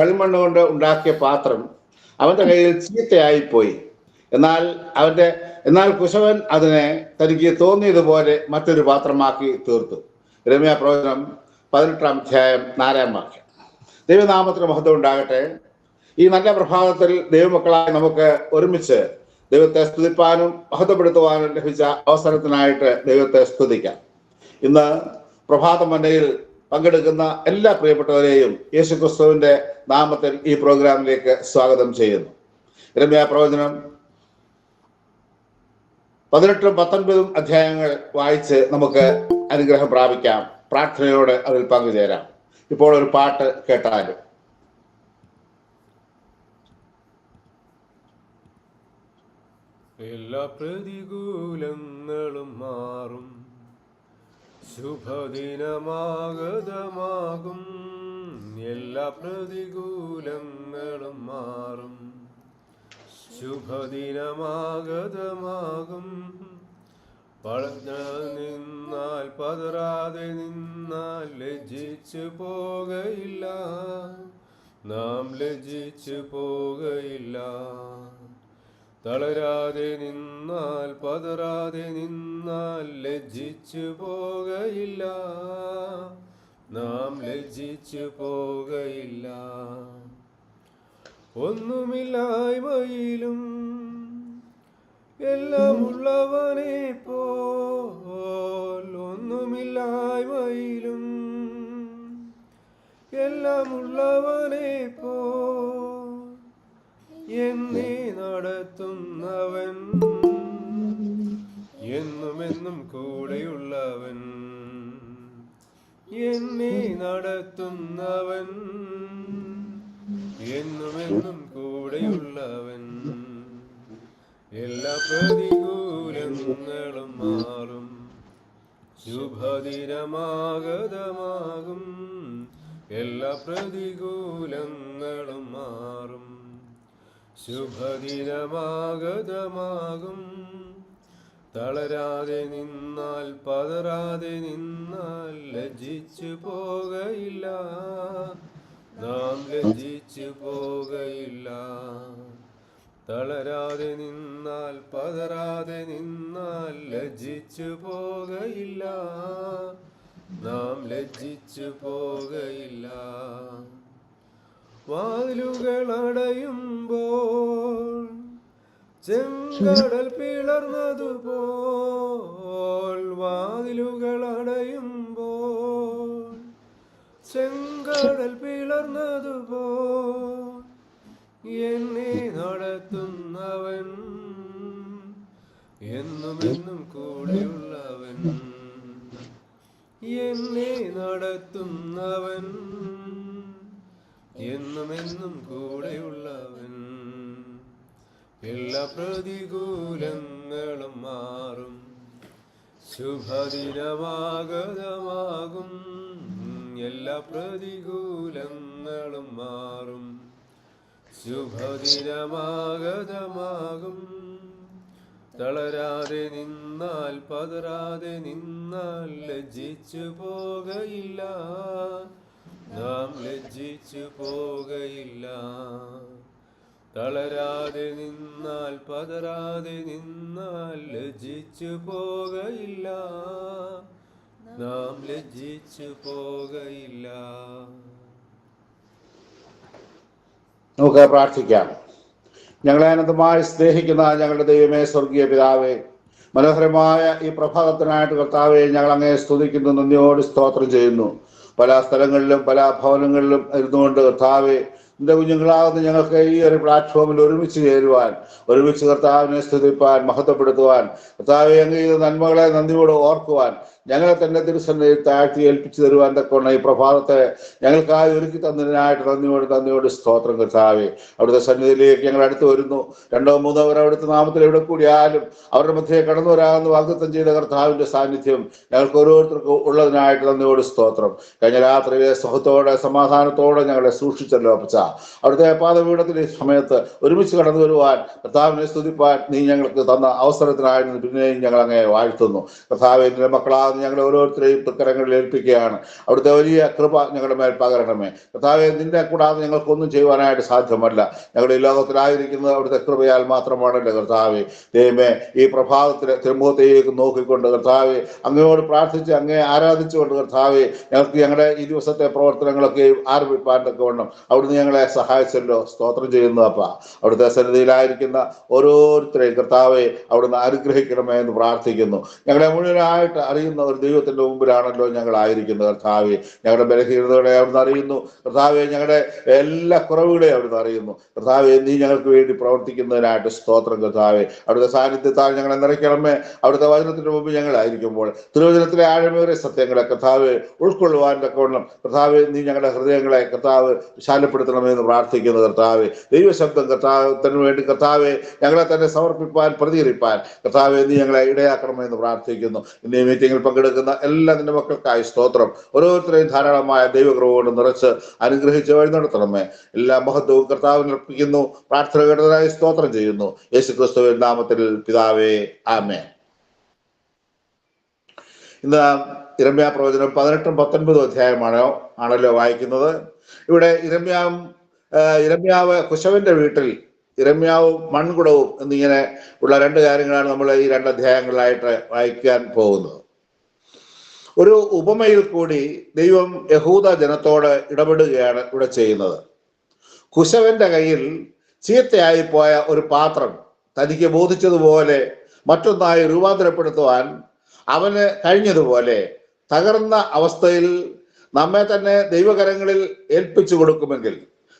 കളിമണ്ണ് കൊണ്ട് ഉണ്ടാക്കിയ പാത്രം അവന്റെ കയ്യിൽ ചീത്തയായിപ്പോയി. എന്നാൽ അവന്റെ എന്നാൽ കുശവൻ അതിനെ തനിക്ക് തോന്നിയതുപോലെ മറ്റൊരു പാത്രമാക്കി തീർത്തു. രമ്യ പ്രവചനം പതിനെട്ടാം അധ്യായം നാലാം വാക്യം. ദൈവനാമത്തിന് മഹത്വം ഉണ്ടാകട്ടെ. ഈ നല്ല പ്രഭാതത്തിൽ ദൈവമക്കളായി നമുക്ക് ഒരുമിച്ച് ദൈവത്തെ സ്തുതിപ്പാനും മഹത്വപ്പെടുത്തുവാനും ലഭിച്ച അവസരത്തിനായിട്ട് ദൈവത്തെ സ്തുതിക്കാം. ഇന്ന് പ്രഭാത മന്നയിൽ പങ്കെടുക്കുന്ന എല്ലാ പ്രിയപ്പെട്ടവരെയും യേശു ക്രിസ്തുവിന്റെ നാമത്തിൽ ഈ പ്രോഗ്രാമിലേക്ക് സ്വാഗതം ചെയ്യുന്നു. രമ്യ പ്രവചനം പതിനെട്ടും പത്തൊൻപതും അധ്യായങ്ങൾ വായിച്ച് നമുക്ക് അനുഗ്രഹം പ്രാപിക്കാം. പ്രാർത്ഥനയോടെ അതിൽ പങ്കുചേരാം. ഇപ്പോൾ ഒരു പാട്ട് കേട്ടാലും. എല്ലാ പ്രതികൂലങ്ങളും മാറും. ശുഭദിനമാഗതമാകും. എല്ലാ പ്രതികൂലങ്ങളും മാറും. ശുഭദിനമാഗതമാകും. പഴഞ്ഞ നിന്നാൽ പതറാതെ നിന്നാൽ ലജ്ജിച്ചു പോകയില്ല. നാം ലജ്ജിച്ചു പോകയില്ല. തളരാതെ നിന്നാൽ പതറാതെ നിന്നാൽ ലജ്ജിച്ചു പോകയില്ല. നാം ലജ്ജിച്ചു പോകയില്ല. ഒന്നുമില്ലായ്മയിലും എല്ലാം ഉള്ളവനെ പോൽ ഒന്നുമില്ലായ്മയിലും എല്ലാം ഉള്ളവനെ പോൽ എന്നെ നടത്തുന്നവൻ. എന്നുമെന്നും കൂടെയുള്ളവൻ. എന്നെ നടത്തുന്നവൻ. എന്നുമെന്നും കൂടെയുള്ളവൻ. എല്ലാ പ്രതികൂലങ്ങളും മാറും. ശുഭദിനമാഗതമാകും. എല്ലാ പ്രതികൂലങ്ങളും മാറും. ശുഭദിനമാഗതമാകും തളരാതെ നിന്നാൽ പതറാതെ നിന്നാൽ ലജ്ജിച്ചു പോകയില്ല. നാം ലജ്ജിച്ചു പോകയില്ല. തളരാതെ നിന്നാൽ പതറാതെ നിന്നാൽ ലജ്ജിച്ചു പോകയില്ല. നാം ലജ്ജിച്ചു പോകയില്ല. വാതിലുകൾ അടയുമ്പോൾ ചെങ്കടൽ പിളർന്നതുപോൽ വാതിലുകളടയുമ്പോൾ ചെങ്കടൽ പിളർന്നതുപോൽ എന്നെ നടത്തുന്നവൻ എന്നും എന്നും കൂടെയുള്ളവൻ. എന്നെ നടത്തുന്നവൻ എന്നും എന്നും കൂടെയുള്ളവൻ. എല്ലാ പ്രതികൂലങ്ങളും മാറും. ശുഭദിനമാഗതമാകും. എല്ലാ പ്രതികൂലങ്ങളും മാറും. ശുഭദിനമാഗതമാകും. തളരാതെ നിന്നാൽ പതരാതെ നിന്നാൽ ലജ്ജിച്ചു പോകയില്ല. നാം ലജ്ജിച്ചു പോകയില്ല. തളരാതെ നിന്നാൽ പതരാതെ നിന്നാൽ ലജ്ജിച്ചു പോകയില്ല. നാം ലജ്ജിച്ചു പോകയില്ല. നമുക്ക് പ്രാർത്ഥിക്കാം. ഞങ്ങളെ അനന്തമായി സ്നേഹിക്കുന്ന ഞങ്ങളുടെ ദൈവമേ സ്വർഗീയ പിതാവേ മനോഹരമായ ഈ പ്രഭാതത്തിനായിട്ട് കർത്താവെ ഞങ്ങൾ അങ്ങേ സ്തുതിക്കുന്നു നന്ദിയോട് സ്തോത്രം ചെയ്യുന്നു. പല സ്ഥലങ്ങളിലും പല ഭവനങ്ങളിലും ഇരുന്നുകൊണ്ട് കർത്താവെ എന്റെ കുഞ്ഞുങ്ങളാകുന്ന ഞങ്ങൾക്ക് ഈ ഒരു പ്ലാറ്റ്ഫോമിൽ ഒരുമിച്ച് ചേരുവാൻ ഒരുമിച്ച് കർത്താവിനെ സ്തുതിപ്പാൻ മഹത്വപ്പെടുത്തുവാൻ കർത്താവെ അങ്ങ് ചെയ്ത നന്മകളെ നന്ദിയോട് ഓർക്കുവാൻ ഞങ്ങളെ തന്നെ തിരുസന്നയിൽ താഴ്ത്തി ഏൽപ്പിച്ചു തരുവാൻ തക്കവണ്ണ ഈ പ്രഭാതത്തെ ഞങ്ങൾക്കായി ഒരുക്കി തന്നതിനായിട്ട് നന്ദിയോട് നന്ദിയോട് സ്തോത്രം കർത്താവേ. അവിടുത്തെ സന്നിധിയിലേക്ക് ഞങ്ങൾ അടുത്ത് വരുന്നു. രണ്ടോ മൂന്നോ പേർ അവിടുത്തെ നാമത്തിൽ എവിടെ കൂടിയാലും അവരുടെ മധ്യയെ കടന്നു വരാമെന്ന് വാഗ്ദത്തം ചെയ്ത കർത്താവിന്റെ സാന്നിധ്യം ഞങ്ങൾക്ക് ഓരോരുത്തർക്കും ഉള്ളതിനായിട്ട് നന്ദിയോട് സ്തോത്രം. കഴിഞ്ഞ രാത്രിയിലെ സുഖത്തോടെ സമാധാനത്തോടെ ഞങ്ങളെ സൂക്ഷിച്ചല്ലോ അപ്പച്ച. അവിടുത്തെ പാതപീഠത്തിന്റെ ഈ സമയത്ത് ഒരുമിച്ച് കടന്നു വരുവാൻ കർത്താവിനെ സ്തുതിപ്പാൻ നീ ഞങ്ങൾക്ക് തന്ന അവസരത്തിനായിരുന്നു പിന്നെയും ഞങ്ങൾ അങ്ങനെ വാഴ്ത്തുന്നു. കർത്താവെ നിന്റെ ഞങ്ങളെ ഓരോരുത്തരെയും പ്രകരങ്ങളിൽ ഏൽപ്പിക്കുകയാണ്. അവിടുത്തെ വലിയ കൃപ ഞങ്ങളുടെ മേൽ പകരണമേ. കർത്താവെ നിന്റെ കൂടാതെ ഞങ്ങൾക്കൊന്നും ചെയ്യുവാനായിട്ട് സാധ്യമല്ല. ഞങ്ങളുടെ ഈ ലോകത്തിലായിരിക്കുന്നത് അവിടുത്തെ കൃപയാൽ മാത്രമാണല്ലോ കർത്താവെ. ദൈവമേ ഈ പ്രഭാതത്തിൽ തിരുമുഖത്തേക്ക് നോക്കിക്കൊണ്ട് കർത്താവെ അങ്ങയോട് പ്രാർത്ഥിച്ച് അങ്ങേ ആരാധിച്ചുകൊണ്ട് കർത്താവെ ഞങ്ങൾക്ക് ഞങ്ങളുടെ ഈ ദിവസത്തെ പ്രവർത്തനങ്ങളൊക്കെ ആരംഭിപ്പാൻ വേണം അവിടുന്ന് ഞങ്ങളെ സഹായിച്ചല്ലോ. സ്തോത്രം ചെയ്യുന്നു അപ്പ. അവിടുത്തെ സന്നിധിയിലായിരിക്കുന്ന ഓരോരുത്തരെയും കർത്താവെ അവിടുന്ന് അനുഗ്രഹിക്കണമേ എന്ന് പ്രാർത്ഥിക്കുന്നു. ഞങ്ങളെ മുഴുവനായിട്ട് അറിയുന്ന ഒരു ദൈവത്തിന്റെ മുമ്പിലാണല്ലോ ഞങ്ങൾ ആയിരിക്കുന്നത്. കർത്താവെ ഞങ്ങളുടെ ബലഹീനതകളെ അവിടുന്ന് അറിയുന്നു. കർത്താവെ ഞങ്ങളുടെ എല്ലാ കുറവുകളെ അവിടുന്ന് അറിയുന്നു. കർത്താവെ നീ ഞങ്ങൾക്ക് വേണ്ടി പ്രവർത്തിക്കുന്നതിനായിട്ട് സ്തോത്രം കർത്താവെ. അവിടുത്തെ സാന്നിധ്യത്താൽ ഞങ്ങളെ നിറയ്ക്കണമേ. അവിടുത്തെ വചനത്തിന്റെ മുമ്പ് ഞങ്ങളായിരിക്കുമ്പോൾ തിരുവചനത്തിലെ ആഴമേറിയ സത്യങ്ങളെ കർത്താവ് ഉൾക്കൊള്ളുവാൻ തക്കവണ്ണം. കർത്താവ് നീ ഞങ്ങളുടെ ഹൃദയങ്ങളെ കർത്താവ് വിശാലപ്പെടുത്തണമെന്ന് പ്രാർത്ഥിക്കുന്നു കർത്താവ്. ദൈവശബ്ദം കർത്താവത്തിന് വേണ്ടി കർത്താവെ ഞങ്ങളെ തന്നെ സമർപ്പിപ്പാൻ പ്രതികരിപ്പാൻ. കർത്താവെ നീ ഞങ്ങളെ ഇടയാക്കണമെന്ന് പ്രാർത്ഥിക്കുന്നു. ഇന്ന് ഈ മീറ്റിംഗിൽ പങ്കെടുക്കുന്ന എല്ലാ നിന്റെ മക്കൾക്കായി സ്തോത്രം. ഓരോരുത്തരെയും ധാരാളമായ ദൈവകൃപ കൊണ്ട് നിറച്ച് അനുഗ്രഹിച്ച് വഴി നടത്തണമേ. എല്ലാ മഹത്വവും കർത്താവിന് അർപ്പിക്കുന്നു. പ്രാർത്ഥന കേട്ടതായി സ്തോത്രം ചെയ്യുന്നു. യേശു ക്രിസ്തുവിൻ നാമത്തിൽ പിതാവേ ആമേ ഇന്ന് ഇരമ്യ പ്രവചനം പതിനെട്ടും പത്തൊൻപതും അധ്യായമാണോ ആണല്ലോ വായിക്കുന്നത്. ഇവിടെ ഇരമ്യാവും ഇരമ്യാവ് കുശവന്റെ വീട്ടിൽ ഇരമ്യാവും മൺകുടവും എന്നിങ്ങനെ ഉള്ള രണ്ട് കാര്യങ്ങളാണ് നമ്മൾ ഈ രണ്ട് അധ്യായങ്ങളിലായിട്ട് വായിക്കാൻ പോകുന്നത്. ഒരു ഉപമയിൽ കൂടി ദൈവം യഹൂദ ജനത്തോട് ഇടപെടുകയാണ് ഇവിടെ ചെയ്യുന്നത്. കുശവന്റെ കയ്യിൽ ചീത്തയായി പോയ ഒരു പാത്രം തനിക്ക് ബോധിച്ചതുപോലെ മറ്റൊന്നായി രൂപാന്തരപ്പെടുത്തുവാൻ അവന് കഴിഞ്ഞതുപോലെ തകർന്ന അവസ്ഥയിൽ നമ്മെ തന്നെ ദൈവകരങ്ങളിൽ ഏൽപ്പിച്ചു കൊടുക്കുമെങ്കിൽ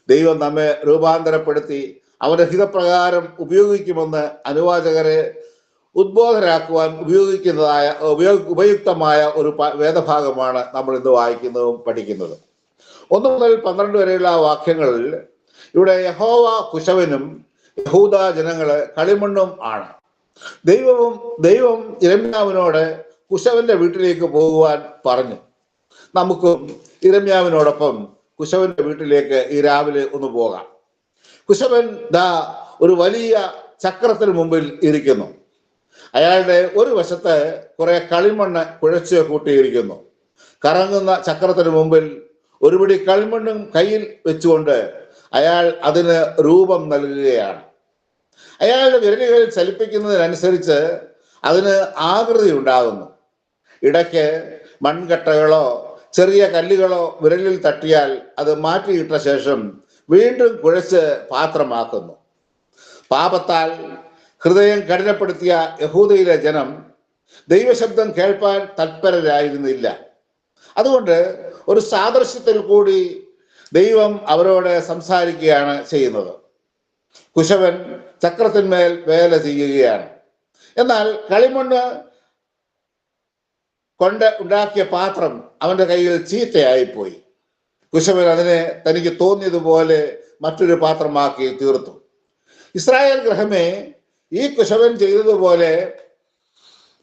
ദൈവം നമ്മെ രൂപാന്തരപ്പെടുത്തി അവന്റെ ഹിതപ്രകാരം ഉപയോഗിക്കുമെന്ന് അനുവാചകരെ ഉദ്ബോധരാക്കുവാൻ ഉപയോഗിക്കുന്നതായ ഉപയോഗ ഉപയുക്തമായ ഒരു വേദഭാഗമാണ് നമ്മൾ ഇന്ന് വായിക്കുന്നതും പഠിക്കുന്നതും. ഒന്ന് മുതൽ പന്ത്രണ്ട് വരെയുള്ള വാക്യങ്ങളിൽ ഇവിടെ യഹോവ കുശവനും യഹൂദ ജനങ്ങൾ കളിമണ്ണും ആണ്. ദൈവവും ദൈവം ഇരമ്യാവിനോട് കുശവന്റെ വീട്ടിലേക്ക് പോകുവാൻ പറഞ്ഞു. നമുക്കും ഇരമ്യാവിനോടൊപ്പം കുശവന്റെ വീട്ടിലേക്ക് ഈ രാവിലെ ഒന്ന് പോകാം. കുശവൻ ദാ ഒരു വലിയ ചക്രത്തിന് മുമ്പിൽ ഇരിക്കുന്നു. അയാളുടെ ഒരു വശത്ത് കുറെ കളിമണ്ണ് കുഴച്ച് കൂട്ടിയിരിക്കുന്നു. കറങ്ങുന്ന ചക്രത്തിന് മുമ്പിൽ ഒരു പിടി കളിമണ്ണും കയ്യിൽ വെച്ചുകൊണ്ട് അയാൾ അതിന് രൂപം നൽകുകയാണ്. അയാളുടെ വിരലുകൾ ചലിപ്പിക്കുന്നതിനനുസരിച്ച് അതിന് ആകൃതി ഉണ്ടാകുന്നു. ഇടയ്ക്ക് മൺകട്ടകളോ ചെറിയ കല്ലുകളോ വിരലിൽ തട്ടിയാൽ അത് മാറ്റിയിട്ട ശേഷം വീണ്ടും കുഴച്ച് പാത്രമാക്കുന്നു. പാപത്താൽ ഹൃദയം കഠിനപ്പെടുത്തിയ യഹൂദയിലെ ജനം ദൈവശബ്ദം കേൾപ്പാൻ തൽപരരായിരുന്നില്ല അതുകൊണ്ട് ഒരു സാദൃശ്യത്തിൽ കൂടി ദൈവം അവരോട് സംസാരിക്കുകയാണ് ചെയ്യുന്നത്. കുശവൻ ചക്രത്തിന്മേൽ വേല ചെയ്യുകയാണ്. എന്നാൽ കളിമണ്ണ് കൊണ്ട് ഉണ്ടാക്കിയ പാത്രം അവന്റെ കയ്യിൽ ചീത്തയായിപ്പോയി. കുശവൻ അതിനെ തനിക്ക് തോന്നിയതുപോലെ മറ്റൊരു പാത്രമാക്കി തീർത്തു. ഇസ്രായേൽ ഗ്രഹമേ ഈ കുശവൻ ചെയ്തതുപോലെ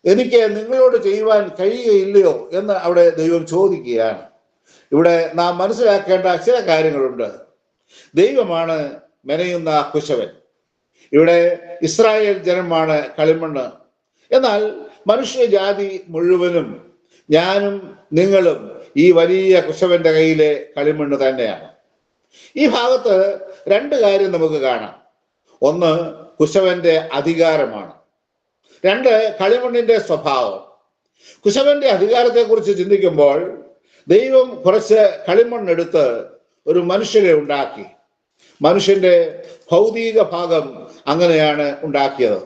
എനിക്ക് നിങ്ങളോട് ചെയ്യുവാൻ കഴിയുകയില്ലയോ എന്ന് അവിടെ ദൈവം ചോദിക്കുകയാണ്. ഇവിടെ നാം മനസ്സിലാക്കേണ്ട ചില കാര്യങ്ങളുണ്ട്. ദൈവമാണ് മെനയുന്ന കുശവൻ ഇവിടെ ഇസ്രായേൽ ജനമാണ് കളിമണ്ണ്. എന്നാൽ മനുഷ്യജാതി മുഴുവനും ഞാനും നിങ്ങളും ഈ വലിയ കുശവന്റെ കയ്യിലെ കളിമണ്ണ് തന്നെയാണ്. ഈ ഭാഗത്ത് രണ്ട് കാര്യം നമുക്ക് കാണാം. ഒന്ന് കുശവന്റെ അധികാരമാണ്. രണ്ട് കളിമണ്ണിന്റെ സ്വഭാവം. കുശവന്റെ അധികാരത്തെക്കുറിച്ച് ചിന്തിക്കുമ്പോൾ ദൈവം കുറച്ച് കളിമണ്ണെടുത്ത് ഒരു മനുഷ്യരെ ഉണ്ടാക്കി. മനുഷ്യന്റെ ഭൗതിക ഭാഗം അങ്ങനെയാണ് ഉണ്ടാക്കിയത്.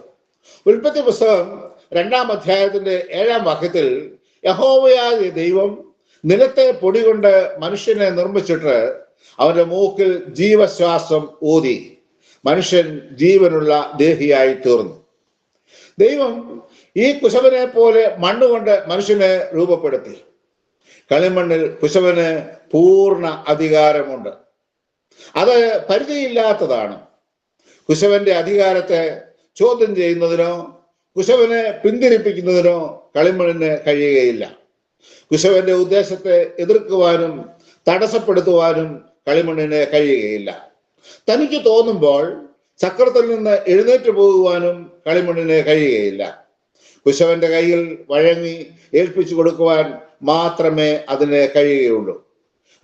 ഉൽപ്പത്തി പുസ്തകം രണ്ടാം അധ്യായത്തിന്റെ ഏഴാം വാക്യത്തിൽ യഹോവയായ ദൈവം നിലത്തെ പൊടി കൊണ്ട് മനുഷ്യനെ നിർമ്മിച്ചിട്ട് അവന്റെ മൂക്കിൽ ജീവശ്വാസം ഊതി. മനുഷ്യൻ ജീവനുള്ള ദേഹിയായി തീർന്നു. ദൈവം ഈ കുശവനെ പോലെ മണ്ണുകൊണ്ട് മനുഷ്യനെ രൂപപ്പെടുത്തി. കളിമണ്ണിൽ കുശവന് പൂർണ അധികാരമുണ്ട്. അത് പരിചയമില്ലാത്തതാണ് കുശവന്റെ അധികാരത്തെ ചോദ്യം ചെയ്യുന്നതിനോ കുശവനെ പിന്തിരിപ്പിക്കുന്നതിനോ കളിമണ്ണിന് കഴിയുകയില്ല. കുശവന്റെ ഉദ്ദേശത്തെ എതിർക്കുവാനും തടസ്സപ്പെടുത്തുവാനും കളിമണ്ണിന് കഴിയുകയില്ല. തനിക്ക് തോന്നുമ്പോൾ ചക്രത്തിൽ നിന്ന് എഴുന്നേറ്റ് പോകുവാനും കളിമണ്ണിന് കഴിയുകയില്ല. കുശവന്റെ കയ്യിൽ വഴങ്ങി ഏൽപ്പിച്ചു കൊടുക്കുവാൻ മാത്രമേ അതിന് കഴിയുകയുള്ളൂ.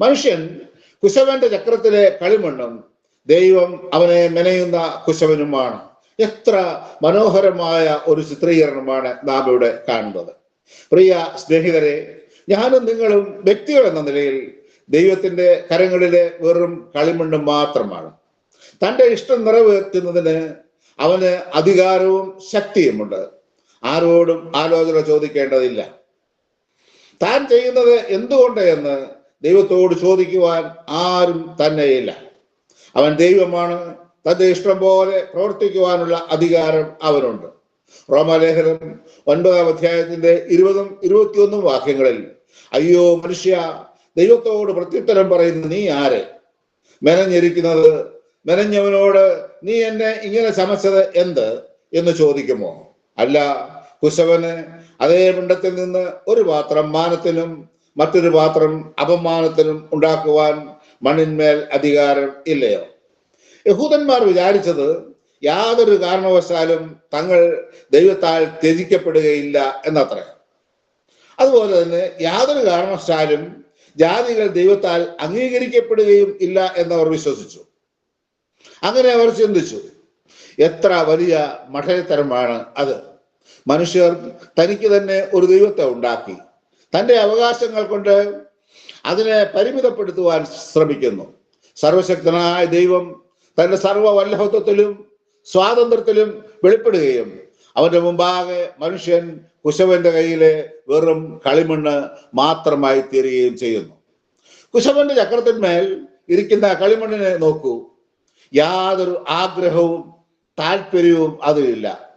മനുഷ്യൻ കുശവന്റെ ചക്രത്തിലെ കളിമണ്ണും ദൈവം അവനെ മെനയുന്ന കുശവനുമാണ്. എത്ര മനോഹരമായ ഒരു ചിത്രീകരണമാണ് നാം ഇവിടെ കാണുന്നത്. പ്രിയ സ്നേഹിതരെ ഞാനും നിങ്ങളും വ്യക്തികൾ എന്ന നിലയിൽ ദൈവത്തിന്റെ കരങ്ങളിലെ വെറും കളിമണ്ണും മാത്രമാണ്. തന്റെ ഇഷ്ടം നിറവേറ്റുന്നതിന് അവന് അധികാരവും ശക്തിയുമുണ്ട്. ആരോടും ആലോചന ചോദിക്കേണ്ടതില്ല. താൻ ചെയ്യുന്നത് എന്തുകൊണ്ട് എന്ന് ദൈവത്തോട് ചോദിക്കുവാൻ ആരും തന്നെയില്ല. അവൻ ദൈവമാണ്. തന്റെ ഇഷ്ടം പോലെ പ്രവർത്തിക്കുവാനുള്ള അധികാരം അവനുണ്ട്. റോമലേഖനം ഒൻപതാം അധ്യായത്തിന്റെ ഇരുപതും ഇരുപത്തിയൊന്നും വാക്യങ്ങളിൽ അയ്യോ മനുഷ്യ ദൈവത്തോട് പ്രത്യുത്തരം പറയുന്ന നീ ആര്? മെനഞ്ഞിരിക്കുന്നത് മെനഞ്ഞവനോട് നീ എന്നെ ഇങ്ങനെ ചമച്ചത് എന്ത്? എന്ന് ചോദിക്കുമോ? അല്ല കുശവന് അതേ മുണ്ടത്തിൽ നിന്ന് ഒരു പാത്രം മാനത്തിനും മറ്റൊരു പാത്രം അപമാനത്തിനും ഉണ്ടാക്കുവാൻ മണ്ണിന്മേൽ അധികാരം ഇല്ലയോ? യഹൂദന്മാർ വിചാരിച്ചത് യാതൊരു കാരണവശാലും തങ്ങൾ ദൈവത്താൽ ത്യജിക്കപ്പെടുകയില്ല എന്നത്രേ. അതുപോലെ തന്നെ യാതൊരു കാരണവശാലും ജാതികൾ ദൈവത്താൽ അംഗീകരിക്കപ്പെടുകയും ഇല്ല എന്നവർ വിശ്വസിച്ചു. അങ്ങനെ അവർ ചിന്തിച്ചു എത്ര വലിയ മഠയത്തരമാണ് അത്. മനുഷ്യർ തനിക്ക് തന്നെ ഒരു ദൈവത്തെ ഉണ്ടാക്കി. തന്റെ അവകാശങ്ങൾ കൊണ്ട് അതിനെ പരിമിതപ്പെടുത്തുവാൻ ശ്രമിക്കുന്നു. സർവശക്തനായ ദൈവം തന്റെ സർവ വല്ലഭത്വത്തിലും സ്വാതന്ത്ര്യത്തിലും വെളിപ്പെടുകയും അവന്റെ മുമ്പാകെ മനുഷ്യൻ കുശവന്റെ കയ്യിലെ വെറും കളിമണ്ണ് മാത്രമായി തീരുകയും ചെയ്യുന്നു. കുശവന്റെ ചക്രത്തിന്മേൽ ഇരിക്കുന്ന കളിമണ്ണിനെ നോക്കൂ. യാതൊരു ആഗ്രഹവും താല്പര്യവും അതിലില്ല.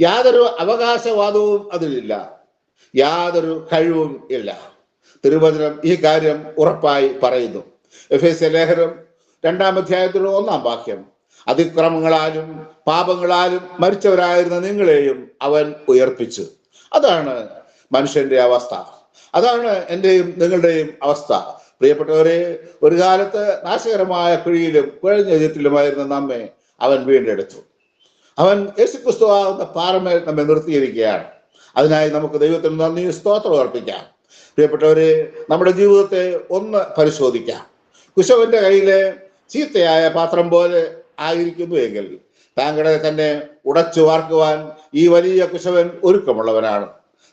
യാതൊരു അവകാശവാദവും അതിലില്ല. യാതൊരു കഴിവും ഇല്ല. തിരുവചനം ഈ കാര്യം ഉറപ്പായി പറയുന്നു. എഫ് എസ് ലേഖനം രണ്ടാം അധ്യായത്തിലുള്ള ഒന്നാം വാക്യം. അതിക്രമങ്ങളാലും പാപങ്ങളാലും മരിച്ചവരായിരുന്ന നിങ്ങളെയും അവൻ ഉയർപ്പിച്ചു. അതാണ് മനുഷ്യന്റെ അവസ്ഥ. അതാണ് എന്റെയും നിങ്ങളുടെയും അവസ്ഥ. പ്രിയപ്പെട്ടവരെ ഒരു കാലത്ത് നാശകരമായ കുഴിയിലും കുഴഞ്ഞ നമ്മെ അവൻ വീണ്ടെടുത്തു. അവൻ യേശുക്രിസ്തുവാകുന്ന പാറമേൽ നമ്മെ നിർത്തിയിരിക്കുകയാണ്. അതിനായി നമുക്ക് ദൈവത്തിന് നന്ദി സ്തോത്രം അർപ്പിക്കാം. പ്രിയപ്പെട്ടവരെ നമ്മുടെ ജീവിതത്തെ ഒന്ന് പരിശോധിക്കാം. കുശവന്റെ കയ്യിലെ ചീത്തയായ പാത്രം പോലെ ആയിരിക്കുന്നു എങ്കിൽ താങ്കളെ തന്നെ ഉടച്ചു വാർക്കുവാൻ ഈ വലിയ കുശവൻ ഒരുക്കമുള്ളവനാണ്.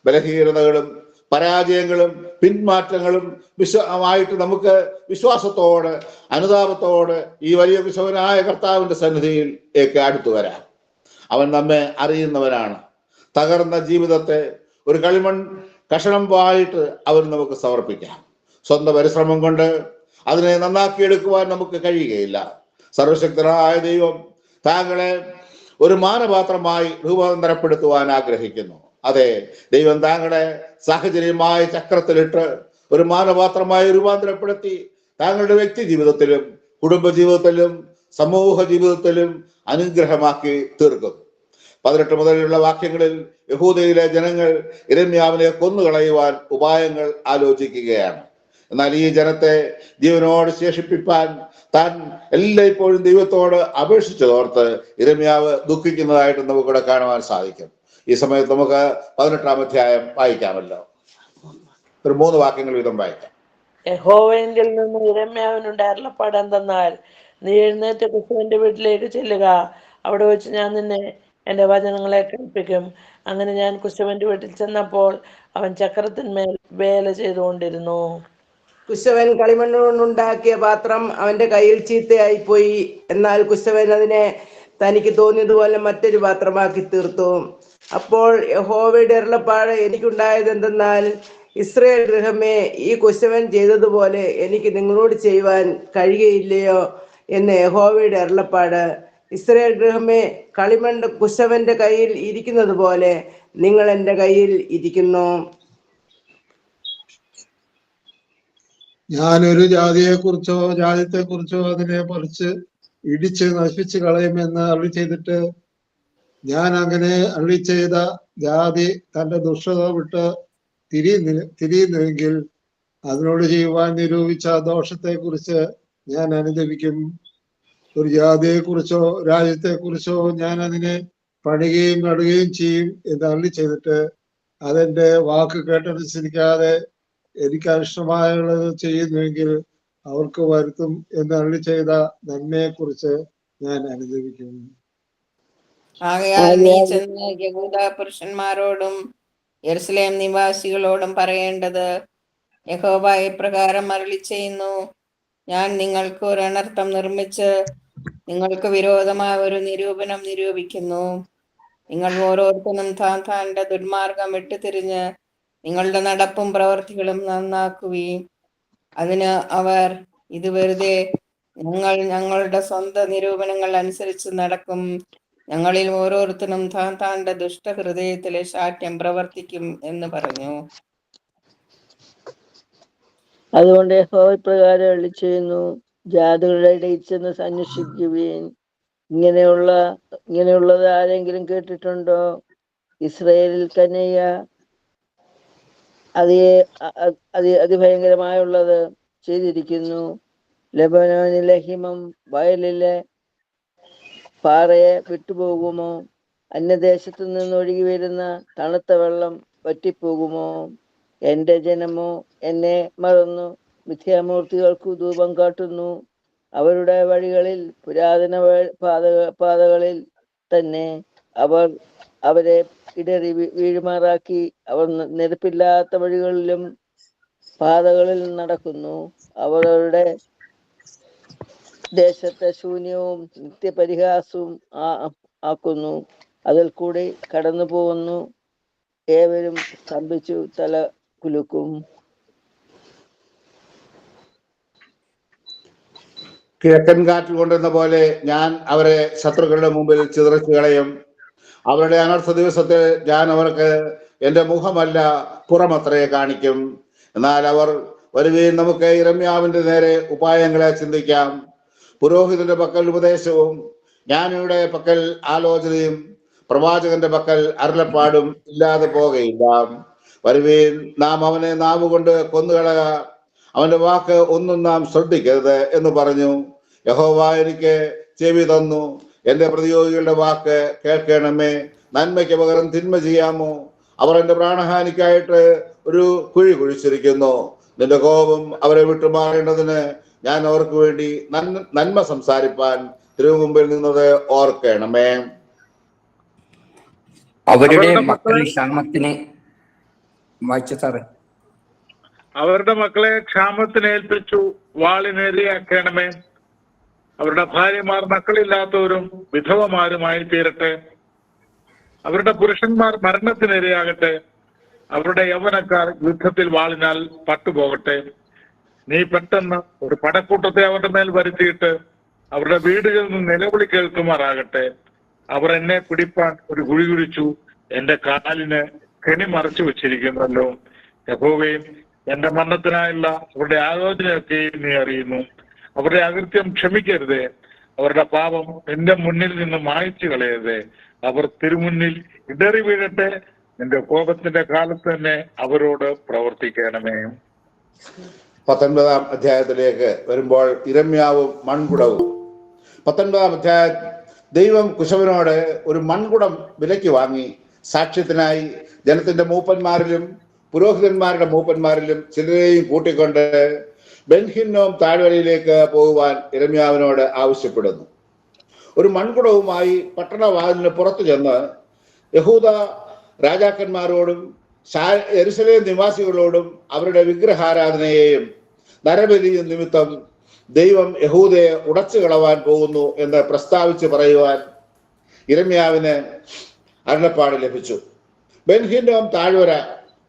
ബലഹീനതകളും പരാജയങ്ങളും പിന്മാറ്റങ്ങളും വിശ്വമായിട്ട് നമുക്ക് വിശ്വാസത്തോടെ അനുതാപത്തോടെ ഈ വലിയ കുശവനായ കർത്താവിന്റെ സന്നിധിയിൽ ഏക്ക് അടുത്തു വരാം. അവൻ നമ്മെ അറിയുന്നവനാണ്. തകർന്ന ജീവിതത്തെ ഒരു കളിമൺ കഷണം പോയിട്ട് അവൻ നമുക്ക് സമർപ്പിക്കാം. സ്വന്തം പരിശ്രമം കൊണ്ട് അതിനെ നന്നാക്കിയെടുക്കുവാൻ നമുക്ക് കഴിയുകയില്ല. സർവശക്തനായ ദൈവം താങ്കളെ ഒരു മാനപാത്രമായി രൂപാന്തരപ്പെടുത്തുവാൻ ആഗ്രഹിക്കുന്നു. അതെ ദൈവം താങ്കളെ സാഹചര്യമായ ചക്രത്തിലിട്ട് ഒരു മാനപാത്രമായി രൂപാന്തരപ്പെടുത്തി താങ്കളുടെ വ്യക്തി ജീവിതത്തിലും കുടുംബ ജീവിതത്തിലും സമൂഹ ജീവിതത്തിലും അനുഗ്രഹമാക്കി തീർക്കും പതിനെട്ട് മുതലുള്ള വാക്യങ്ങളിൽ യഹൂദയിലെ ജനങ്ങൾ ഇരമ്യാവിനെ കൊന്നുകളയുവാൻ ഉപായങ്ങൾ ആലോചിക്കുകയാണ്. എന്നാൽ ഈ ജനത്തെ ജീവനോട് ശേഷിപ്പിപ്പാൻ താൻ എല്ലായ്പ്പോഴും ദൈവത്തോട് അപേക്ഷിച്ചതോർത്ത് ഇരമ്യാവ് ദുഃഖിക്കുന്നതായിട്ട് നമുക്കിവിടെ കാണുവാൻ സാധിക്കും. ഈ സമയത്ത് നമുക്ക് പതിനെട്ടാം അധ്യായം വായിക്കാമല്ലോ. ഒരു മൂന്ന് വാക്യങ്ങൾ വീതം വായിക്കാം. യഹോവയെങ്കിൽ നിന്ന് ഇരമ്യാവിനുണ്ടായ അരുളപ്പാട് എന്തെന്നാൽ നീ എഴുന്നേറ്റ് കുശുവിന്റെ വീട്ടിലേക്ക് ചെല്ലുക. അവിടെ വെച്ച് ഞാൻ നിന്നെ എന്റെ വചനങ്ങളെ കേൾപ്പിക്കും. അങ്ങനെ ഞാൻ കുശവന്റെ വീട്ടിൽ ചെന്നപ്പോൾ അവൻ ചക്രത്തിന്മേൽ വേല ചെയ്തുകൊണ്ടിരുന്നു. കുശവൻ കളിമണ്ണ് കൊണ്ടുണ്ടാക്കിയ പാത്രം അവന്റെ കയ്യിൽ ചീത്തയായി പോയി എന്നാൽ കുശവൻ അതിനെ തനിക്ക് തോന്നിയതുപോലെ മറ്റൊരു പാത്രമാക്കി തീർത്തു. അപ്പോൾ യഹോവയുടെ അരുളപ്പാട് എനിക്കുണ്ടായത് എന്തെന്നാൽ ഇസ്രയേൽ ഗൃഹമേ ഈ കുശവൻ ചെയ്തതുപോലെ എനിക്ക് നിങ്ങളോട് ചെയ്യുവാൻ കഴിയുകയില്ലയോ എന്ന് യഹോവയുടെ അരുളപ്പാട്. ഇസ്രയേൽ ഗൃഹമേ കളിമണ്ണ് കുശവന്റെ കയ്യിൽ ഇരിക്കുന്നത് പോലെ നിങ്ങൾ എന്റെ കയ്യിൽ ഇരിക്കുന്നു. ഞാനൊരു ജാതിയെക്കുറിച്ചോ ജാതിത്തെക്കുറിച്ചോ അതിനെ പറിച്ച് ഇടിച്ച് നശിപ്പിച്ച് കളയുമെന്ന് അള്ളി ചെയ്തിട്ട് ഞാൻ അങ്ങനെ അള്ളി ചെയ്ത ജാതി തന്റെ ദുഷ്ടത വിട്ട് തിരിയുന്ന തിരിയുന്നുവെങ്കിൽ അതിനോട് ചെയ്യുവാൻ നിരൂപിച്ച ദോഷത്തെക്കുറിച്ച് ഞാൻ അനുദപിക്കും. ഒരു ജാതിയെ കുറിച്ചോ രാജ്യത്തെ കുറിച്ചോ ഞാൻ അതിനെ പണിയുകയും നടുകയും ചെയ്യും എന്ന് അള്ളി ചെയ്തിട്ട് അതെന്റെ വാക്ക് കേട്ടനുസരിക്കാതെ എനിക്ക് അനിഷ്ടമായുള്ളത് ചെയ്യുന്നുവെങ്കിൽ അവർക്ക് വരുത്തും എന്ന് അള്ളി ചെയ്ത നന്മയെ കുറിച്ച് ഞാൻ അനുദിക്കുന്നു ആകയാൽ നീ ചെന്ന് യഹൂദ പുരുഷന്മാരോടും യെരുസലേം നിവാസികളോടും പറയേണ്ടത് യഹോബ ഇപ്രകാരം അരളി ചെയ്യുന്നു. ഞാൻ നിങ്ങൾക്ക് ഒരു അനർത്ഥം നിർമ്മിച്ച് നിങ്ങൾക്ക് വിരോധമായ ഒരു നിരൂപണം നിരൂപിക്കുന്നു. നിങ്ങൾ ഓരോരുത്തരും താൻ താന്റെ ദുർമാർഗം വിട്ടുതിരിഞ്ഞ് നിങ്ങളുടെ നടപ്പും പ്രവർത്തികളും നന്നാക്കുകയും അതിന് അവർ ഇത് വെറുതെ ഞങ്ങൾ ഞങ്ങളുടെ സ്വന്തം നിരൂപണങ്ങൾ അനുസരിച്ച് നടക്കും. ഞങ്ങളിൽ ഓരോരുത്തരും താൻ താന്റെ ദുഷ്ടഹൃദയത്തിലെ ശാഠ്യം പ്രവർത്തിക്കും എന്ന് പറഞ്ഞു. അതുകൊണ്ട് പ്രകാരം അരുളി ചെയ്യുന്നു ജാതികളുടെ ഇടയിൽ ചെന്ന് അന്വേഷിക്കുവീൻ ഇങ്ങനെയുള്ള ഇങ്ങനെയുള്ളത് ആരെങ്കിലും കേട്ടിട്ടുണ്ടോ? ഇസ്രയേലിൽ കന്യക അതേ അതി അതിഭയങ്കരമായുള്ളത് ചെയ്തിരിക്കുന്നു. ലബനോനിലെ ഹിമം വയലിലെ പാറയെ വിട്ടുപോകുമോ? അന്യദേശത്തു നിന്ന് ഒഴുകി വരുന്ന തണുത്ത വെള്ളം വറ്റിപ്പോകുമോ? എന്റെ ജനമോ എന്നെ മറന്നു. മിഥ്യാമൂർത്തികൾക്കു ധൂപം കാട്ടുന്നു. അവരുടെ വഴികളിൽ പുരാതന പാത പാതകളിൽ തന്നെ അവർ അവരെ ഇടറി വീഴുമാറാക്കി. അവർ നിരപ്പില്ലാത്ത വഴികളിലും പാതകളിൽ നടക്കുന്നു. അവരുടെ ദേശത്തെ ശൂന്യവും നിത്യപരിഹാസവും ആ- ആക്കുന്നു. അതിൽ കൂടി കടന്നു പോകുന്നു. ഏവരും സ്തംഭിച്ചു തല കുലുക്കും. കിഴക്കൻ കാറ്റ് കൊണ്ടുവന്ന പോലെ ഞാൻ അവരെ ശത്രുക്കളുടെ മുമ്പിൽ ചിതറിച്ചു കളയും. അവരുടെ അനർത്ഥ ദിവസത്തിൽ ഞാൻ അവർക്ക് എന്റെ മുഖമല്ല പുറമത്രേ കാണിക്കും. എന്നാൽ അവർ വരുകയും നമുക്ക് ഇരമ്യാവിന്റെ നേരെ ഉപായങ്ങളെ ചിന്തിക്കാം. പുരോഹിതന്റെ പക്കൽ ഉപദേശവും ജ്ഞാനിയുടെ പക്കൽ ആലോചനയും പ്രവാചകന്റെ പക്കൽ അരുളപ്പാടും ഇല്ലാതെ പോകയില്ല. വരുവീൻ നാം അവനെ നാവുകൊണ്ട് കൊന്നുകളക അവന്റെ വാക്ക് ഒന്നും നാം ശ്രദ്ധിക്കരുത് എന്ന് പറഞ്ഞു. യഹോവ എനിക്ക് ചെവി തന്നു. എന്റെ പ്രതിയോഗികളുടെ വാക്ക് കേൾക്കണമേ. നന്മയ്ക്ക് പകരം തിന്മ ചെയ്യാമോ? അവർ എന്റെ പ്രാണഹാനിക്കായിട്ട് ഒരു കുഴി കുഴിച്ചിരിക്കുന്നു. നിന്റെ കോപം അവരെ വിട്ടുമാറേണ്ടതിന് ഞാൻ അവർക്ക് വേണ്ടി നന്മ നന്മ സംസാരിപ്പാൻ തിരുമുമ്പിൽ നിന്നത് ഓർക്കണമേ. അവരുടെ മക്കൾ മക്കളെ- ക്ഷാമത്തിന് വായിച്ച സാറ്. അവരുടെ മക്കളെ ക്ഷാമത്തിന് ഏൽപ്പിച്ചു വാളിനേരിയാക്കണമേ അവരുടെ ഭാര്യമാർ മക്കളില്ലാത്തവരും വിധവമാരുമായി തീരട്ടെ. അവരുടെ പുരുഷന്മാർ മരണത്തിനിരയാകട്ടെ. അവരുടെ യൗവനക്കാർ യുദ്ധത്തിൽ വാളിനാൽ പട്ടുപോകട്ടെ. നീ പെട്ടെന്ന് ഒരു പടക്കൂട്ടത്തെ അവരുടെ മേൽ വരുത്തിയിട്ട് അവരുടെ വീടുകളിൽ നിന്ന് നിലവിളി കേൾക്കുമാറാകട്ടെ. അവർ എന്നെ പിടിപ്പാൻ ഒരു കുഴി കുഴിച്ചു എന്റെ കാലിന് കെണി മറച്ചു വെച്ചിരിക്കുന്നല്ലോ. യഹോവയും എന്റെ മരണത്തിനായുള്ള അവരുടെ ആലോചനയൊക്കെയും നീ അറിയുന്നു. അവരുടെ അകൃത്യം ക്ഷമിക്കരുതേ. അവരുടെ പാപം എന്റെ മുന്നിൽ നിന്ന് മായ്ച്ചു കളയരുതേ. അവർ തിരുമുന്നിൽ ഇടറി വീഴട്ടെ. നിന്റെ കോപത്തിന്റെ കാലത്ത് തന്നെ അവരോട് പ്രവർത്തിക്കണമേ. പത്തൊൻപതാം അധ്യായത്തിലേക്ക് വരുമ്പോൾ ഇരമ്യാവും മൺകുടവും. പത്തൊൻപതാം അധ്യായ ദൈവം കുശവനോട് ഒരു മൺകുടം വിലയ്ക്ക് വാങ്ങി. സാക്ഷ്യത്തിനായി ജനത്തിന്റെ മൂപ്പന്മാരിലും പുരോഹിതന്മാരുടെ മൂപ്പന്മാരിലും ചിലരെയും കൂട്ടിക്കൊണ്ട് ബെൻഹിന്നോം താഴ്വരയിലേക്ക് പോകുവാൻ ഇരമ്യാവിനോട് ആവശ്യപ്പെടുന്നു. ഒരു മൺകുടവുമായി പട്ടണവാതിലിന് പുറത്തു ചെന്ന് യഹൂദ രാജാക്കന്മാരോടും എരുസലേം നിവാസികളോടും അവരുടെ വിഗ്രഹാരാധനയെയും നരബലി നിമിത്തം ദൈവം യഹൂദയെ ഉടച്ചു കളവാൻ പോകുന്നു എന്ന് പ്രസ്താവിച്ച് പറയുവാൻ ഇരമ്യാവിന് അരുളപ്പാട് ലഭിച്ചു. ബെൻഹിന്നോം താഴ്വര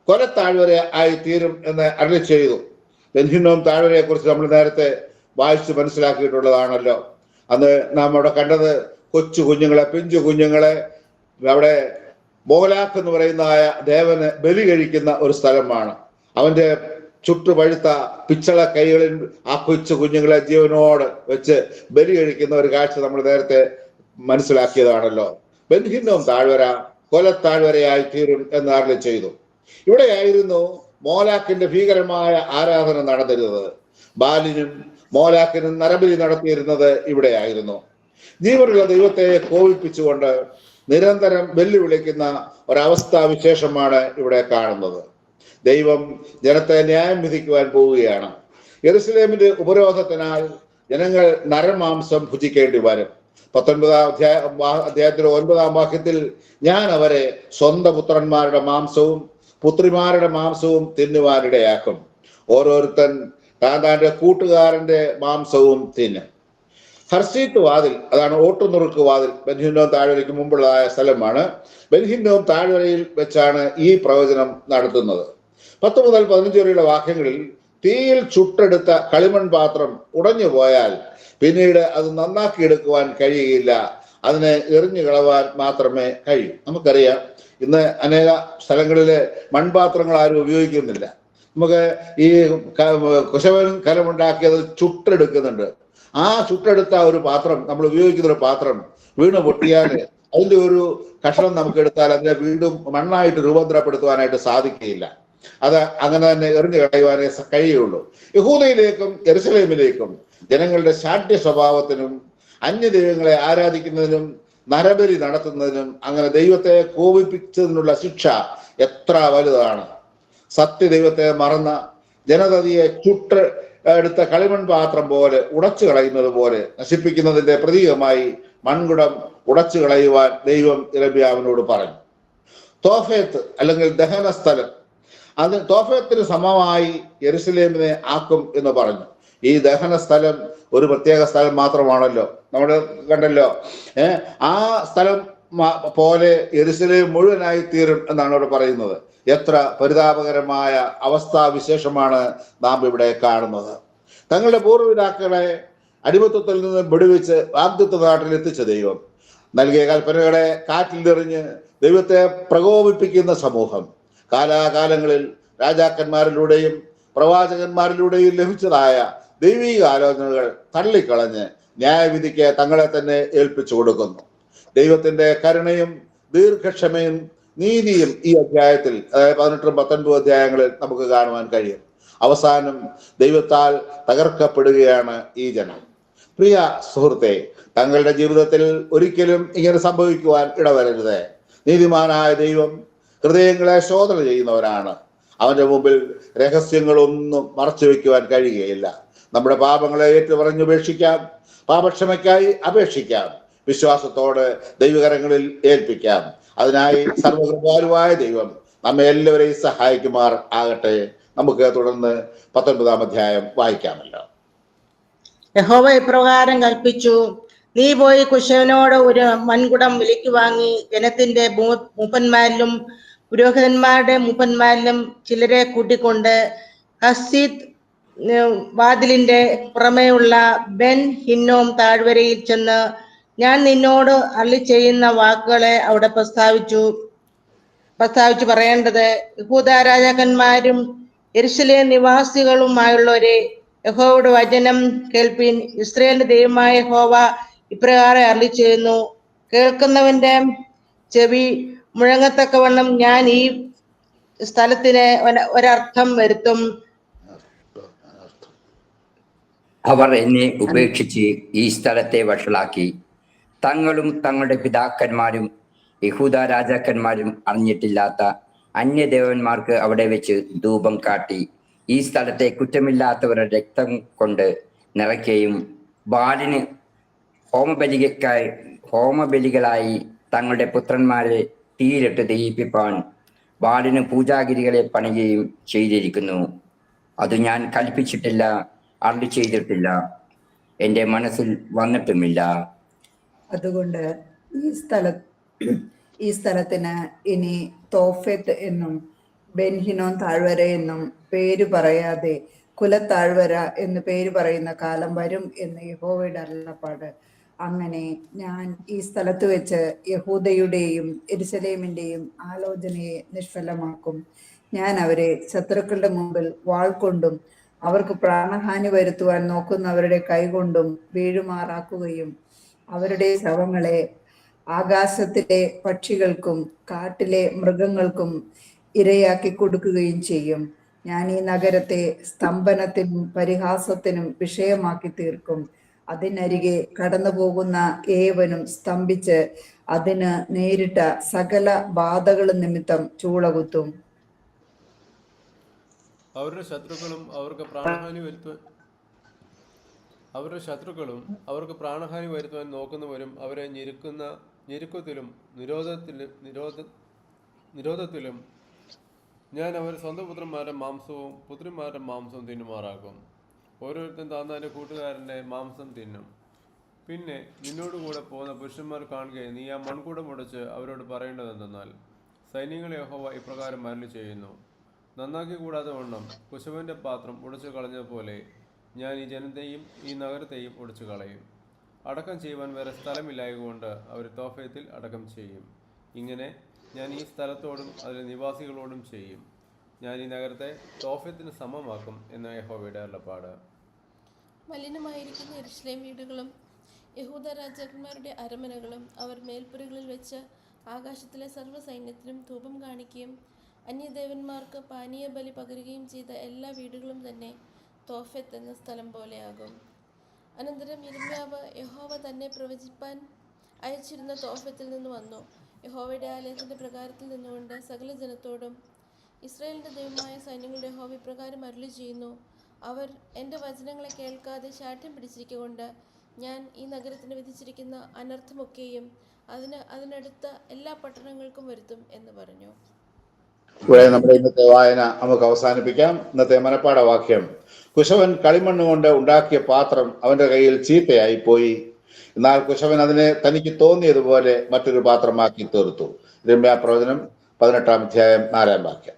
കൊലത്താഴ്വര ആയി തീരും എന്ന് അരുളി ചെയ്തു. ബെൻഹിന്നോം താഴ്വരയെ കുറിച്ച് നമ്മൾ നേരത്തെ വായിച്ച് മനസ്സിലാക്കിയിട്ടുള്ളതാണല്ലോ. അന്ന് നാം അവിടെ കണ്ടത് കൊച്ചു കുഞ്ഞുങ്ങളെ പിഞ്ചു കുഞ്ഞുങ്ങളെ അവിടെ മോലാക്ക് എന്ന് പറയുന്നതായ ദേവന് ബലി കഴിക്കുന്ന ഒരു സ്ഥലമാണ്. അവന്റെ ചുട്ടുപഴുത്ത പിച്ചള കൈകളിൽ ആ കൊച്ചു കുഞ്ഞുങ്ങളെ ജീവനോട് വെച്ച് ബലി കഴിക്കുന്ന ഒരു കാഴ്ച നമ്മൾ നേരത്തെ മനസ്സിലാക്കിയതാണല്ലോ. ബന്ധിന്നവും താഴ്വര കൊലത്താഴ്വരയായി തീരും എന്ന് അരുളി ചെയ്തു. ഇവിടെയായിരുന്നു മോലാക്കിന്റെ ഭീകരമായ ആരാധന നടന്നിരുന്നത്. ബാലിനും മോലാക്കിനും നരബലി നടത്തിയിരുന്നത് ഇവിടെയായിരുന്നു. ജീവനുള്ള ദൈവത്തെ കോപിപ്പിച്ചുകൊണ്ട് നിരന്തരം വെല്ലുവിളിക്കുന്ന ഒരവസ്ഥാ വിശേഷമാണ് ഇവിടെ കാണുന്നത്. ദൈവം ജനത്തെ ന്യായം വിധിക്കുവാൻ പോവുകയാണ്. യെറുസലേമിന്റെ ഉപരോധത്തിനാൽ ജനങ്ങൾ നരമാംസം ഭുജിക്കേണ്ടി വരും. പത്തൊൻപതാം അധ്യായ അധ്യായത്തിലെ ഒൻപതാം വാക്യത്തിൽ ഞാൻ അവരെ സ്വന്തം പുത്രന്മാരുടെ മാംസവും പുത്രിമാരുടെ മാംസവും തിന്നുവാനിടയാക്കും ഓരോരുത്തൻ താൻ താന്റെ കൂട്ടുകാരന്റെ മാംസവും തിന്നും. ഹർസീത്ത് വാതിൽ അതാണ് ഓട്ടുനുറുക്ക് വാതിൽ ബെൻഹിന്നോം താഴ്വരയ്ക്ക് മുമ്പുള്ളതായ സ്ഥലമാണ്. ബെൻഹിന്നോം താഴ്വരയിൽ വെച്ചാണ് ഈ പ്രവചനം നടത്തുന്നത്. പത്ത് മുതൽ പതിനഞ്ച് വരെയുള്ള വാക്യങ്ങളിൽ തീയിൽ ചുട്ടെടുത്ത കളിമൺ പാത്രം ഉടഞ്ഞു പോയാൽ പിന്നീട് അത് നന്നാക്കി എടുക്കുവാൻ കഴിയുകയില്ല അതിനെ എറിഞ്ഞു കളവാൻ മാത്രമേ കഴിയൂ. നമുക്കറിയാം ഇന്ന് അനേക സ്ഥലങ്ങളിൽ മൺപാത്രങ്ങൾ ആരും ഉപയോഗിക്കുന്നില്ല. നമുക്ക് ഈ കുശവൻ കലമുണ്ടാക്കിയത് ചുട്ടെടുക്കുന്നുണ്ട്. ആ ചുട്ടെടുത്ത ഒരു പാത്രം നമ്മൾ ഉപയോഗിക്കുന്ന ഒരു പാത്രം വീണ് പൊട്ടിയാൽ അതിന്റെ ഒരു കഷണം നമുക്ക് എടുത്താൽ അതിനെ വീണ്ടും മണ്ണായിട്ട് രൂപാന്തരപ്പെടുത്തുവാനായിട്ട് സാധിക്കുകയില്ല. അത് അങ്ങനെ തന്നെ എറിഞ്ഞു കളയുവാനേ കഴിയുള്ളൂ യഹൂദയിലേക്കും എരുസലേമിലേക്കും ജനങ്ങളുടെ ശാഠ്യ സ്വഭാവത്തിനും അന്യദൈവങ്ങളെ ആരാധിക്കുന്നതിനും നരബലി നടത്തുന്നതിനും അങ്ങനെ ദൈവത്തെ കോപിപ്പിച്ചതിനുള്ള ശിക്ഷ എത്ര വലുതാണ്. സത്യദൈവത്തെ മറന്ന ജനതയെ ചുട്ട് എടുത്ത കളിമൺ പാത്രം പോലെ ഉടച്ചു കളയുന്നത് പോലെ നശിപ്പിക്കുന്നതിന്റെ പ്രതീകമായി മൺകുടം ഉടച്ചു കളയുവാൻ ദൈവം ഇരബിയാവിനോട് പറഞ്ഞു. തോഫേത്ത് അല്ലെങ്കിൽ ദഹന സ്ഥലം അത് തോഫേത്തിന് സമമായി യെരുസലേമിനെ ആക്കും എന്ന് പറഞ്ഞു. ഈ ദഹന സ്ഥലം ഒരു പ്രത്യേക സ്ഥലം മാത്രമാണല്ലോ. നമ്മൾ കണ്ടല്ലോ. ഏഹ് ആ സ്ഥലം പോലെ എരിശിലെ മുഴുവനായി തീരും എന്നാണ് ഇവിടെ പറയുന്നത്. എത്ര പരിതാപകരമായ അവസ്ഥാവിശേഷമാണ് നാം ഇവിടെ കാണുന്നത്. തങ്ങളുടെ പൂർവപിതാക്കളെ അടിമത്വത്തിൽ നിന്ന് വെടിവെച്ച് വാഗ്ദത്വ നാട്ടിൽ എത്തിച്ച ദൈവം നൽകിയ കൽപ്പനകളെ കാറ്റിലെറിഞ്ഞ് ദൈവത്തെ പ്രകോപിപ്പിക്കുന്ന സമൂഹം കാലാകാലങ്ങളിൽ രാജാക്കന്മാരിലൂടെയും പ്രവാചകന്മാരിലൂടെയും ലഭിച്ചതായ ദൈവീക ആലോചനകൾ തള്ളിക്കളഞ്ഞ് ന്യായവിധിക്ക് തങ്ങളെ തന്നെ ഏൽപ്പിച്ചു കൊടുക്കുന്നു. ദൈവത്തിന്റെ കരുണയും ദീർഘക്ഷമയും നീതിയും ഈ അധ്യായത്തിൽ അതായത് പതിനെട്ടും പത്തൊൻപതും അധ്യായങ്ങളിൽ നമുക്ക് കാണുവാൻ കഴിയും. അവസാനം ദൈവത്താൽ തകർക്കപ്പെടുകയാണ് ഈ ജനം. പ്രിയ സുഹൃത്തെ തങ്ങളുടെ ജീവിതത്തിൽ ഒരിക്കലും ഇങ്ങനെ സംഭവിക്കുവാൻ ഇടവരരുത്. നീതിമാനായ ദൈവം ഹൃദയങ്ങളെ ശോധന ചെയ്യുന്നവരാണ് അവന്റെ മുമ്പിൽ രഹസ്യങ്ങളൊന്നും മറച്ചു വെക്കുവാൻ കഴിയുകയില്ല. നമ്മുടെ പാപങ്ങളെ ഏറ്റുപറഞ്ഞുപേക്ഷിക്കാം പാപക്ഷമയ്ക്കായി അപേക്ഷിക്കാം. വിശ്വാസത്തോടെ ദൈവകരങ്ങളിൽ ഏൽപ്പിക്കാം. അതിനായി സർവകൃപാലുവായ ദൈവം നമ്മെ എല്ലാവരെയും സഹായിക്കുമാർ ആകട്ടെ. നമുക്ക് തുടർന്ന് പത്തൊൻപതാം അധ്യായം വായിക്കാമല്ലോ. യഹോവ ഇപ്രകാരം കൽപ്പിച്ചു നീ പോയി കുശവനോട് ഒരു മൺകുടം വിലയ്ക്ക് വാങ്ങി ജനത്തിന്റെ മൂപ്പന്മാരിലും പുരോഹിതന്മാരുടെ മൂപ്പന്മാരിലും ചിലരെ കൂട്ടിക്കൊണ്ട് ഹസീദ് വാതിലിന്റെ പുറമേയുള്ള ബെൻ ഹിന്നോം താഴ്വരയിൽ ചെന്ന് ഞാൻ നിന്നോട് അള്ളി ചെയ്യുന്ന വാക്കുകളെ അവിടെ പ്രസ്താവിച്ചു. പ്രസ്താവിച്ചു പറയേണ്ടത് യഹൂദ രാജാക്കന്മാരും എരുസലേം നിവാസികളുമായുള്ളവരെ യഹോവയുടെ വചനം കേൾപ്പിൻ ഇസ്രയേലിന്റെ ദൈവമായ ഹോവ ഇപ്രകാരം അരളി ചെയ്യുന്നു. കേൾക്കുന്നവന്റെ ചെവി മുഴങ്ങത്തക്കവണ്ണം ഞാൻ ഈ സ്ഥലത്തിന് ഒര- ഒരർത്ഥം വരുത്തും. അവർ എന്നെ ഉപേക്ഷിച്ച് ഈ സ്ഥലത്തെ വഷളാക്കി. തങ്ങളും തങ്ങളുടെ പിതാക്കന്മാരും യഹൂദ രാജാക്കന്മാരും അറിഞ്ഞിട്ടില്ലാത്ത അന്യദേവന്മാർക്ക് അവിടെ വെച്ച് ധൂപം കാട്ടി. ഈ സ്ഥലത്തെ കുറ്റമില്ലാത്തവരുടെ രക്തം കൊണ്ട് നിറയ്ക്കുകയും ബാലിന് ഹോമബലികൾക്കായി ഹോമബലികളായി തങ്ങളുടെ പുത്രന്മാരെ തീയിലിട്ട് ദഹിപ്പിപ്പാൻ ബാലിന് പൂജാഗിരികളെ പണിയുകയും ചെയ്തിരിക്കുന്നു. അത് ഞാൻ കൽപ്പിച്ചിട്ടില്ല. അരളി ചെയ്തിട്ടില്ല. എന്റെ മനസ്സിൽ വന്നിട്ടുമില്ല. അതുകൊണ്ട് ഈ സ്ഥല ഈ സ്ഥലത്തിന് ഇനി തോഫെത്ത് എന്നും ബെൻഹിനോൻ താഴ്വര എന്നും പേര് പറയാതെ കുലത്താഴ്വര എന്ന് പേര് പറയുന്ന കാലം വരും എന്ന് യഹോവയുടെ അരുളപ്പാട്. അങ്ങനെ ഞാൻ ഈ സ്ഥലത്ത് വെച്ച് യഹൂദയുടെയും എരുസലേമിന്റെയും ആലോചനയെ നിഷ്ഫലമാക്കും. ഞാൻ അവരെ ശത്രുക്കളുടെ മുമ്പിൽ വാൾ കൊണ്ടും അവർക്ക് പ്രാണഹാനി വരുത്തുവാൻ നോക്കുന്നവരുടെ കൈകൊണ്ടും വീഴുമാറാക്കുകയും അവരുടെ ശവങ്ങളെ ആകാശത്തിലെ പക്ഷികൾക്കും കാട്ടിലെ മൃഗങ്ങൾക്കും ഇരയാക്കി കൊടുക്കുകയും ചെയ്യും. ഞാൻ ഈ നഗരത്തെ സ്തംഭനത്തിനും പരിഹാസത്തിനും വിഷയമാക്കി തീർക്കും. അതിനരികെ കടന്നു പോകുന്ന ഏവനും സ്തംഭിച്ച് അതിന് നേരിട്ട സകല ബാധകളും നിമിത്തം ചൂളകുത്തും. അവരുടെ ശത്രുക്കളും അവർക്ക് പ്രാണഹാനി വരുത്തുവാൻ അവരുടെ ശത്രുക്കളും അവർക്ക് പ്രാണഹാനി വരുത്തുവാൻ നോക്കുന്നവരും അവരെ ഞെരുക്കുന്ന ഞെരുക്കത്തിലും നിരോധത്തിലും നിരോധ നിരോധത്തിലും ഞാൻ അവർ സ്വന്തം പുത്രന്മാരുടെ മാംസവും പുത്രിമാരുടെ മാംസവും തിന്നുമാറാക്കും. ഓരോരുത്തരും താന്നാന്റെ കൂട്ടുകാരന്റെ മാംസം തിന്നും. പിന്നെ നിന്നോട് കൂടെ പോകുന്ന പുരുഷന്മാർ കാണുകയും നീ ആ മൺകൂടം ഉടച്ച് അവരോട് പറയേണ്ടതെന്തെന്നാൽ സൈന്യങ്ങളെ യഹോവ ഇപ്രകാരം മരളി ചെയ്യുന്നു നന്നാക്കി കൂടാതെ വണ്ണം. കുശവന്റെ പാത്രം ഉടച്ചു പോലെ ഞാൻ ഈ ജനത്തെയും ഈ നഗരത്തെയും ഉടച്ചു കളയും. അടക്കം ചെയ്യുവാൻ വേറെ സ്ഥലമില്ലായതുകൊണ്ട് അവർ തോഫയത്തിൽ അടക്കം ചെയ്യും. ഇങ്ങനെ ഞാൻ ഈ സ്ഥലത്തോടും അതിലെ നിവാസികളോടും ചെയ്യും. ഞാൻ ഈ നഗരത്തെ തോഫയത്തിന് സമമാക്കും എന്ന യഹോവയുടെ അരുളപ്പാട്. മലിനമായിരിക്കുന്ന എരുഷലേം വീടുകളും യഹൂദ രാജാക്കന്മാരുടെ അരമനകളും അവർ മേൽപ്പുരകളിൽ വെച്ച് ആകാശത്തിലെ സർവ സൈന്യത്തിനും ധൂപം കാണിക്കുകയും അന്യദേവന്മാർക്ക് പാനീയ ബലി പകരുകയും ചെയ്ത എല്ലാ വീടുകളും തന്നെ തോഫത്ത് എന്ന സ്ഥലം പോലെയാകും. അനന്തരം ഇരമ്യാവ് യഹോവ തന്നെ പ്രവചിപ്പാൻ അയച്ചിരുന്ന തോഫത്തിൽ നിന്ന് വന്നു. യഹോവയുടെ ആലയത്തിന്റെ പ്രകാരത്തിൽ നിന്നുകൊണ്ട് സകല ജനത്തോടും ഇസ്രായേലിന്റെ ദൈവമായ സൈന്യങ്ങളുടെ യഹോവ ഇപ്രകാരം അരുളി ചെയ്യുന്നു അവർ എന്റെ വചനങ്ങളെ കേൾക്കാതെ ശാഠ്യം പിടിച്ചിരിക്കൊണ്ട് ഞാൻ ഈ നഗരത്തിന് വിധിച്ചിരിക്കുന്ന അനർത്ഥമൊക്കെയും അതിന് അതിനടുത്ത എല്ലാ പട്ടണങ്ങൾക്കും വരുത്തും എന്ന് പറഞ്ഞു. ഇവിടെ നമ്മുടെ ഇന്നത്തെ വായന നമുക്ക് അവസാനിപ്പിക്കാം. ഇന്നത്തെ മനപ്പാട വാക്യം കുശവൻ കളിമണ്ണ് കൊണ്ട് ഉണ്ടാക്കിയ പാത്രം അവന്റെ കയ്യിൽ ചീത്തയായി പോയി എന്നാൽ കുശവൻ അതിനെ തനിക്ക് തോന്നിയതുപോലെ മറ്റൊരു പാത്രമാക്കി തീർത്തു. രമ്യ പ്രവചനം പതിനെട്ടാം അധ്യായം നാലാം വാക്യം.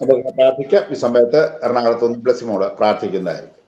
നമുക്ക് പ്രാർത്ഥിക്കാം. ഈ സമയത്ത് എറണാകുളത്ത് നിന്ന് ബ്ലസ്സിമോട് പ്രാർത്ഥിക്കുന്നതായിരിക്കും.